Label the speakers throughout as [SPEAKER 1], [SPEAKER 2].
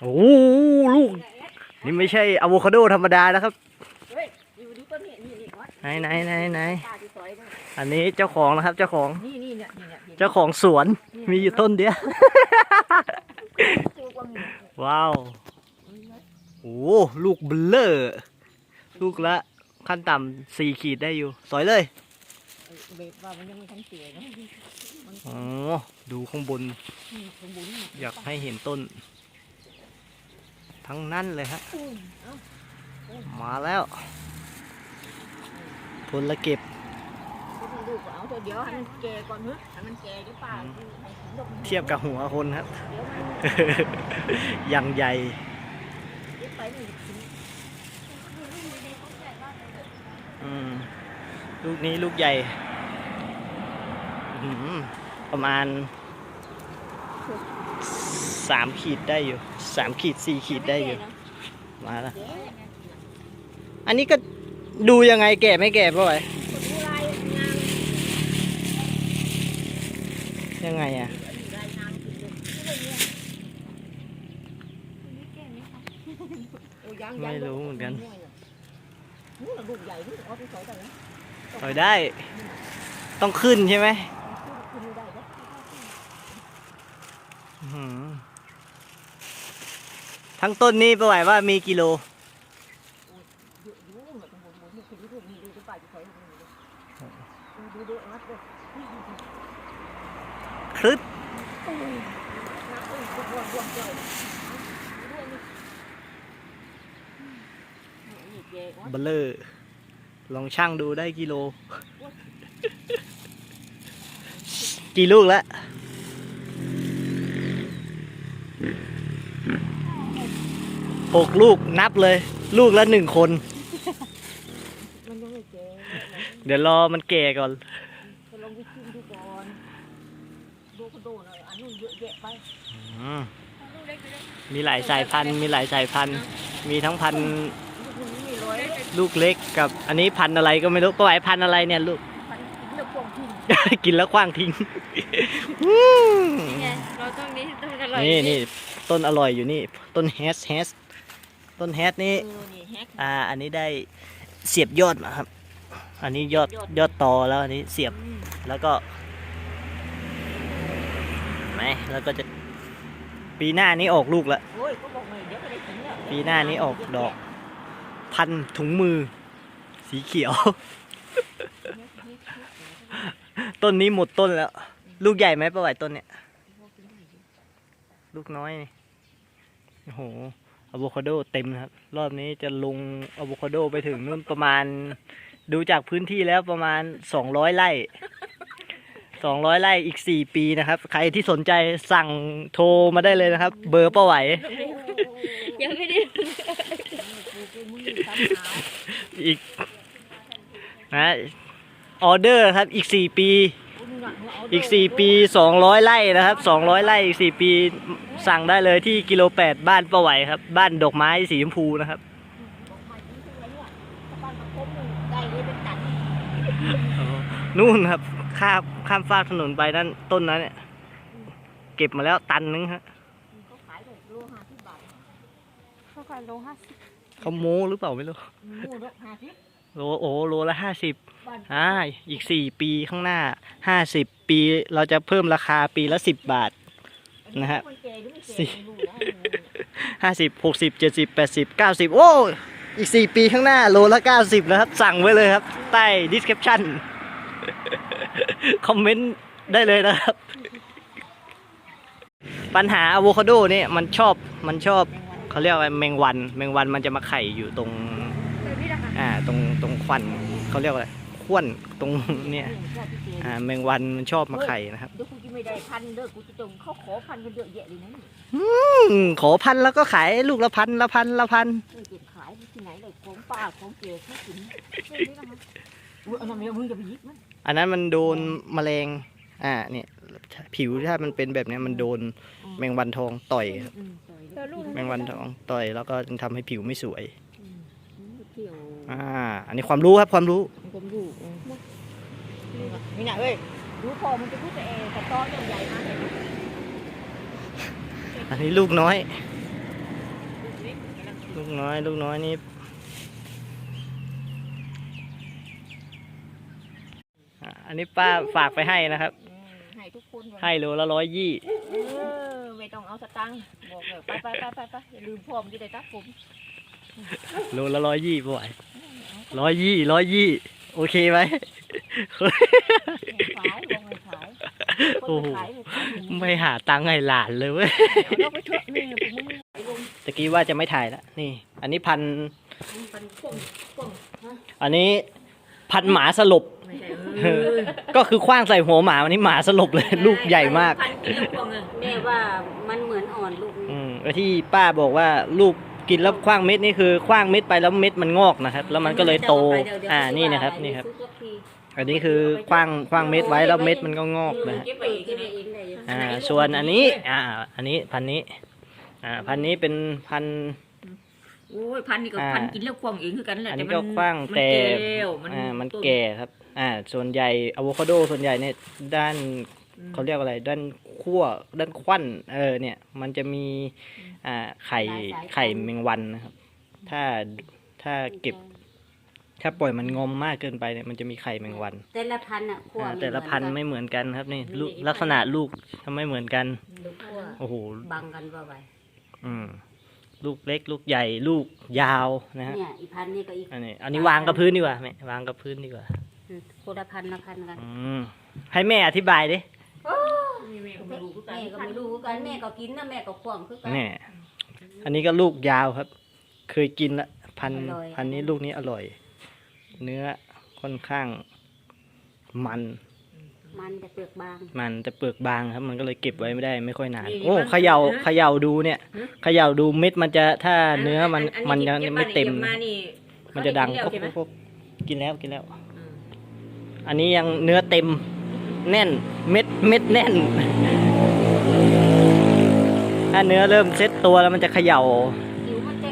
[SPEAKER 1] โอ้โหลูก นี่ไม่ใช่อะโวคาโดธรรมดานะครับ
[SPEAKER 2] เฮ้ยอยู่ดูต้นนี้นี่นี่วัด
[SPEAKER 1] ไหนไหนไหนไหน
[SPEAKER 2] ป้าที่ซอยนั่น
[SPEAKER 1] อันนี้เจ้าของนะครับ เจ้าของ
[SPEAKER 2] นี่นี่เนี่ยนี่เนี่ย
[SPEAKER 1] เจ้าของสวนมีอยู่ต้นเดียว
[SPEAKER 2] เจอกวางนี่
[SPEAKER 1] ว้าวโอ้โหลูกเบลเลอร์ลูกละขั้นต่ำสี่ขีดได้อยู่สวยเลย
[SPEAKER 2] เบ็ดว่ามันยังไม่ทันเสียนะมัน
[SPEAKER 1] อ๋อ ดูข้างบน
[SPEAKER 2] สมบูรณ์
[SPEAKER 1] อยากให้เห็นต้น ทั้งนั้นเลยฮะ
[SPEAKER 2] อุ้ยเอ้า
[SPEAKER 1] มาแล้ว ผลละเก็บ
[SPEAKER 2] ก็ต้องดูเอาเถอะเดี๋ยวให้มันแก่ก่อนเถอะให้มันแก่เดี๋ยวป้าให้ถึงดอกมัน
[SPEAKER 1] เทียบกับหัวคนครับ
[SPEAKER 2] เดี๋ยวมัน
[SPEAKER 1] อย่างใหญ่
[SPEAKER 2] เดี๋ยวไปมันถึง
[SPEAKER 1] อืมลูกนี้ลูกใหญ่อื้อหือ ประมาณสามขีดได้อยู่สามขีดสี่ขีดได้อยู่ มาแล้ว
[SPEAKER 2] แก่
[SPEAKER 1] อันนี้ก็ดูยังไงแก่ไม่แก่ป่ะไว้
[SPEAKER 2] คนดูลายงาม
[SPEAKER 1] ยังไงอะ
[SPEAKER 2] ลายงามจริงๆโอ้ยังยัง
[SPEAKER 1] ไม่รู้เหมือนกัน
[SPEAKER 2] นู่นน่ะลูกใหญ่นี่เอาไปสอยได้นะ
[SPEAKER 1] ต่อยได้ ต้องขึ้นใช่ไหม
[SPEAKER 2] ขึ้นไม่ได้นะ
[SPEAKER 1] อื้อหือ ทั้งต้นนี้ประไหวว่ามีกิโล
[SPEAKER 2] เยอะอยู่แบบบนบนนี่คือดูนี่ดูดูป้าจะสอยดูดูดูนัดเลย
[SPEAKER 1] ครึด
[SPEAKER 2] นับอุ้ยบวมบวมเลยดูนี่นี่เจ๊วะ
[SPEAKER 1] เบลเลอร์ลองช่างดูได้กิโล กี่ลูกแล้ว หกลูกนับเลย ลูกละหนึ่งคน
[SPEAKER 2] มันยังไม่เจ๊
[SPEAKER 1] เดี๋ยวรอมันแก่ก่อน
[SPEAKER 2] จะลองไปชิมดูก่อนดูก็ดูหน่อยอันนู้นเยอะแยะไป
[SPEAKER 1] อืมมีหลายสายพันธุ์ มีหลายสายพันธุ์ มีทั้งพันธุ์
[SPEAKER 2] ลูกนี้ร้อย
[SPEAKER 1] ลูกเล็กกับอันนี้พันธุ์อะไรก็ไม่รู้ประไหวพันธุ์อะไรเนี่ยลูก
[SPEAKER 2] พันเลือกพวงทิ้ง
[SPEAKER 1] กินแล้วคว้างทิ้งอืม
[SPEAKER 3] ไงเราต้องนี้ต้องอร่อย
[SPEAKER 1] นี่นี่ต้นอร่อยอยู่นี่ ต้นแฮสแฮส ต้นแฮสนี่
[SPEAKER 2] เออนี่แฮก
[SPEAKER 1] อ่า อันนี้ได้เสียบยอดมาครับ อันนี้ยอดยอดตอแล้วอันนี้เสียบ
[SPEAKER 2] อืม
[SPEAKER 1] แล้วก็เห็นไหมแล้วก็จะ ปีหน้านี้ออกลูกละ
[SPEAKER 2] โอ้ยก็บอกไม่เดี๋ยวก็ได้กินแล้ว
[SPEAKER 1] ปีหน้านี้ออกดอก พันถุงมือ สีเขียว ต้นนี้หมดต้นแล้ว ลูกใหญ่ไหมประวัติต้นเนี้ยลูกน้อยนี่โอ้โห อะโวคาโดเต็มนะครับ รอบนี้จะลงอะโวคาโดไปถึงนู่นประมาณ ดูจากพื้นที่แล้วประมาณสองร้อยไร่สองร้อยไร่อีกสี่ปีนะครับ ใครที่สนใจสั่งโทรมาได้เลยนะครับ เบอร์ป้าไหว
[SPEAKER 3] ยังไม่ได้
[SPEAKER 2] ปลูกไปมือทำหา
[SPEAKER 1] อีกนะออเดอร์ครับอีกสี่ปี
[SPEAKER 2] โอ้ยน่ะเอา
[SPEAKER 1] อีกสี่ปีสองร้อยไร่นะครับสองร้อยไร่อีกสี่ปีสั่งได้เลยที่กิโลแปดบ้านป้าไหวครับ บ้านดอกไม้สีชมพูนะครับ
[SPEAKER 2] บอกมาจริงๆเลยเนี่ยถ้าบ้านมาครบหนึ่งได้เลยเป็นตัน
[SPEAKER 1] นู่นครับข้ามข้ามฟากถนนไปนั่นต้นนั้นเนี่ย เก็บมาแล้วตันนึงฮะ
[SPEAKER 2] เขาขายเลยโลห้าสิบบาท
[SPEAKER 3] ข้าวขายโลห้าสิบ
[SPEAKER 1] เขาโม้หรือเปล่าไม่รู้
[SPEAKER 2] หมูดอกห้าสิบ
[SPEAKER 1] โลโอ้โลละห้าสิบ
[SPEAKER 2] บ้าน
[SPEAKER 1] อ่าอีกสี่ปีข้างหน้าห้าสิบปีเราจะเพิ่มราคาปีละสิบบาทนะฮะ
[SPEAKER 2] คนแก่หรือไม่แก่
[SPEAKER 1] สี่
[SPEAKER 2] ไม่รู้นะ
[SPEAKER 1] ห้าสิบหกสิบเจ็ดสิบแปดสิบเก้าสิบโอ้อีกสี่ปีข้างหน้าโลละเก้าสิบแล้วครับ สั่งไว้เลยครับ ใต้ description คอมเมนต์ได้เลยนะครับ ปัญหาอะโวคาโดนี่มันชอบมันชอบเขาเรียกว่าแมงวัน แมงวันมันจะมาไข่อยู่ตรง อ่าตรงตรงควันเขาเรียกว่าอะไรขวนตรงเนี่ย
[SPEAKER 2] ชอบพี่เจ
[SPEAKER 1] อ่าแมงวันมันชอบมาไข่นะครับ
[SPEAKER 2] เดี๋ยวกูจะไม่ได้พันเด้อกูจะจงเขาขอพันกันเยอะแยะเลยนะ
[SPEAKER 1] อืมขอพันแล้วก็ขายลูกละพันละพันละพัน
[SPEAKER 2] เคยเก็บขายที่ไหนเลยของป้าของเก๋เขากินแบบนี้นะคะอุ้ยอันนั้นมึงจะไปหยิบมัน
[SPEAKER 1] อันนั้นมันโดนแมลงอ่าเนี่ยผิวถ้ามันเป็นแบบเนี้ยมันโดนแมงวันทองต่อยครับ
[SPEAKER 2] อืมต่อย
[SPEAKER 3] เดี๋ยวลูก
[SPEAKER 1] แมงวันทองต่อยแล้วก็ทำให้ผิวไม่สวย
[SPEAKER 2] อืมอืมเที่ยว
[SPEAKER 1] อ่า อันนี้ความรู้ครับความรู้
[SPEAKER 2] มันก็ดูอืมนี่น่ะเอ้ยดูพอมันจะพูดแต่เอแต่ตอนใหญ่ๆนะเห็นไหม
[SPEAKER 1] อันนี้ลูกน้อย
[SPEAKER 2] นี่กำลัง
[SPEAKER 1] ลูกน้อย ลูกน้อยนี่อะอันนี้ป้าฝากไปให้นะครับ
[SPEAKER 2] อืมให้ทุกคนก่อน
[SPEAKER 1] ให้โลละร้อยยี่
[SPEAKER 2] เออไม่ต้องเอาสตังค์บอกเลยไปไปไปไปไปอย่าลืมพ่อมจะได้ตัดผม
[SPEAKER 1] โลละร้อยยี่ป่วยร้อยยี่ร้อยยี่โอเคไหม
[SPEAKER 2] ไม่ขายลงไม่ขายคน
[SPEAKER 1] โอ้โห
[SPEAKER 2] ไม่ขายไม่ขาย
[SPEAKER 1] ไม่หาตังค์ให้หลานเลยเว้ย
[SPEAKER 2] เอาเราไปเถอะนี่ผมมึงไปลง
[SPEAKER 1] ตะกี้ว่าจะไม่ถ่ายละนี่ อันนี้พัน
[SPEAKER 2] มันพ่วงพ่วงฮะ
[SPEAKER 1] อันนี้พันหมาสลบ
[SPEAKER 2] ไม่ใช่
[SPEAKER 1] เออก็คือคว้างใส่หัวหมาวันนี้หมาสลบเลย ลูกใหญ่มาก
[SPEAKER 2] พันกิโลพ่วงอะ
[SPEAKER 3] แม่ว่ามันเหมือนอ่อนลูก
[SPEAKER 1] อืมแล้วที่ป้าบอกว่าลูก กินแล้วคว้างเม็ดนี่คือคว้างเม็ดไปแล้วเม็ดมันงอกนะครับ แล้วมันก็เลยโต อ่า นี่นะครับ นี่ครับ อันนี้คือคว้างคว้างเม็ดไว้แล้วเม็ดมันก็งอกนะฮะ
[SPEAKER 2] เก็บไปอีก
[SPEAKER 3] เก็บ
[SPEAKER 2] นี่
[SPEAKER 3] เองได้อยู่
[SPEAKER 1] อ่า ส่วนอันนี้ อ่า อันนี้พันนี้ อ่า พันนี้เป็นพัน
[SPEAKER 2] โอ้ยพันนี่ก็
[SPEAKER 1] อ่า
[SPEAKER 2] พันกินแล้วควงเองคือกันแหละ
[SPEAKER 1] อันนี้
[SPEAKER 2] แต่
[SPEAKER 1] ก็
[SPEAKER 2] มัน
[SPEAKER 1] คว้าง
[SPEAKER 2] มัน
[SPEAKER 1] แต่
[SPEAKER 2] แก้วมัน
[SPEAKER 1] อ่า มัน
[SPEAKER 2] ต้
[SPEAKER 1] แก่ครับ อ่า ส่วนใหญ่อะโวคาโดส่วนใหญ่เนี่ยด้าน
[SPEAKER 2] อืม
[SPEAKER 1] เขาเรียกอะไรด้าน ขั้วด้านควันเออเนี่ย มันจะมีอ่าไข่ไข่แมงวันนะครับ ถ้าถ้าเก็บ ถ้าปล่อยมันงอมมากเกินไปเนี่ยมันจะมีไข่แมงวัน
[SPEAKER 3] แต่ละพันธุ์อะขั้ว
[SPEAKER 1] อ่าแต่ละพันธุ์ไม่เหมือนกันครับนี่ลูกลักษณะลูกทำไม่เหมือนกัน
[SPEAKER 3] ลูกขั้ว
[SPEAKER 1] โอ้โห
[SPEAKER 3] บังกันว่าไว้
[SPEAKER 1] อืมลูกเล็ก ลูกใหญ่ลูกยาวนะฮะ
[SPEAKER 3] เนี่ยอีพันธุ์นี่ก็อีก
[SPEAKER 1] อันนี้อันนี้วางกับพื้นดีกว่าแม่วางกับพื้นดีกว่า
[SPEAKER 3] คนละพันละพันกัน
[SPEAKER 1] อืมให้แม่อธิบายดิ
[SPEAKER 2] นี่แม่ก็ไม่รู้คือกัน
[SPEAKER 3] แม่ก็ไม่รู้กันแม่ก็กินนะแม่ก็ขวางคือกัน
[SPEAKER 1] แม่อันนี้ก็ลูกยาวครับ เคยกินละพัน
[SPEAKER 3] อร่อย
[SPEAKER 1] พันนี้ลูกนี้อร่อย เนื้อค่อนข้างมัน
[SPEAKER 3] มันแต่เปลือกบาง
[SPEAKER 1] มันแต่เปลือกบางครับ มันก็เลยเก็บไว้ไม่ได้ไม่ค่อยนาน โอ้เขย่าเขย่าดูเนี่ยเขย่าดูเม็ดมันจะถ้าเนื้อมันมันยังไม่เต็ม
[SPEAKER 2] มานี่
[SPEAKER 1] มันจะดัง
[SPEAKER 2] เขา
[SPEAKER 1] ปุ๊บ
[SPEAKER 2] ได้กินแล้วใช่ไหม
[SPEAKER 1] ปุ๊บกินแล้วกินแล้ว
[SPEAKER 2] อืม
[SPEAKER 1] อันนี้ยังเนื้อเต็ม แน่น เม็ดเม็ดแน่น ถ้าเนื้อเริ่มเซ็ตตัวแล้วมันจะเขย่า
[SPEAKER 3] ผิวมันจะ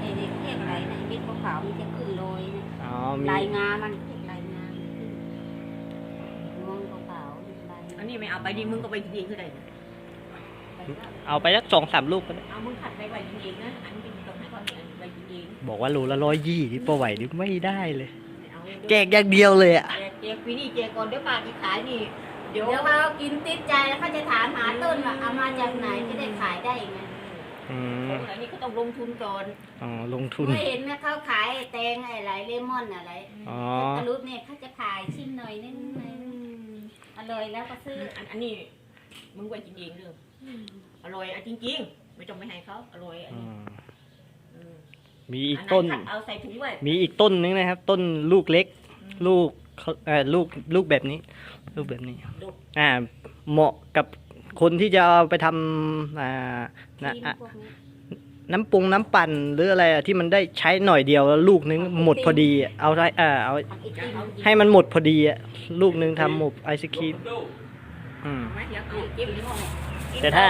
[SPEAKER 3] ไอ้เด็กเรียกอะไรนะเม็ดขาวๆมันจะขึ้นโรยนะ
[SPEAKER 1] อ๋อมี
[SPEAKER 3] ลายงามันลายงาม่วงขาวๆลาย
[SPEAKER 2] อันนี้ไม่เอาไปดิมึงก็ไปกินเองคือได้นะ
[SPEAKER 1] เอาไปสักสองสามลูกก็ได้
[SPEAKER 2] เอามึงขัดไปไว้กินเองนะอันนี้ต้องให้เขาเนี่ยอันนี้ไปกินเอง
[SPEAKER 1] บอกว่าโลละร้อยยี่ที่ป้าไหวนี่ไม่ได้เลย
[SPEAKER 2] ไม่เอา
[SPEAKER 1] แกกอย่างเดียวเลยอะ
[SPEAKER 2] แจกแจกปีนี้แจกก่อนเดี๋ยวป้าจะขายนี่ เดี๋ยว
[SPEAKER 3] เดี๋ยวเขากินติดใจแล้วเขาจะถามหาต้นว่าเอามาจากไหนจะได้ขายได้ไง
[SPEAKER 1] อืม
[SPEAKER 2] อันนี้ก็ต้องลงทุนก่อน
[SPEAKER 1] อ๋อลงทุน
[SPEAKER 3] ไม่เห็นไหมเขาขายแตงอะไรเลมอนอะไร
[SPEAKER 1] อ๋อ
[SPEAKER 3] ตะลุปเนี่ยเขาจะขายชิมหน่อยนึงหน่อยนึงอร่อยแล้วก็ซื้อ
[SPEAKER 2] อันอันนี้มึงไว้กินเองเด้ออร่อยอะจริงๆ ไม่ต้องไปให้เขาอร่อยอันนี้
[SPEAKER 1] ม
[SPEAKER 2] อืม
[SPEAKER 1] มีอีก
[SPEAKER 2] อั
[SPEAKER 1] ต้น
[SPEAKER 2] ขัดเอาใส่ถุงไว้
[SPEAKER 1] มีอีกต้นนึงนะครับ ต้นลูกเล็ก ลูกเขาเอ่อลูกลูกแบบนี้ ลูกแบบนี้
[SPEAKER 2] ดู
[SPEAKER 1] อ่า เหมาะกับคนที่จะเอาไปทำอ่านะ
[SPEAKER 3] กิน
[SPEAKER 1] อะ
[SPEAKER 3] พวกนี้
[SPEAKER 1] น้ำปรุงน้ำปั่นหรืออะไรอะที่มันได้ใช้หน่อยเดียวแล้วลูกนึงหมดพอดีอะเอาได้อ่าเอา
[SPEAKER 3] ทำไอติม
[SPEAKER 1] ให้มันหมดพอดีอะลูกนึงทำหมกไอศครีมอืม
[SPEAKER 2] ไม่เดี๋ยวเอาเก็บไว้ในห้อง
[SPEAKER 1] แต่ถ้า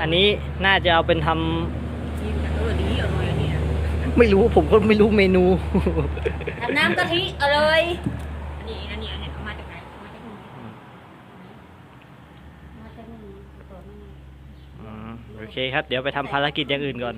[SPEAKER 1] อันนี้น่าจะเอาเป็นทำ
[SPEAKER 2] กินกันเออดีอร่อยอันนี้นะ
[SPEAKER 1] ไม่รู้ผมก็ไม่รู้เมนู
[SPEAKER 3] ทำน้ำกะทิอร่อย
[SPEAKER 2] อันนี้อันนี้อันนี้เอามาจากไหนเอามาจากไหน
[SPEAKER 3] มาจากนี่ตัวนี้
[SPEAKER 1] อืมโอเคครับ เดี๋ยวไปทำภารกิจอย่างอื่นก่อน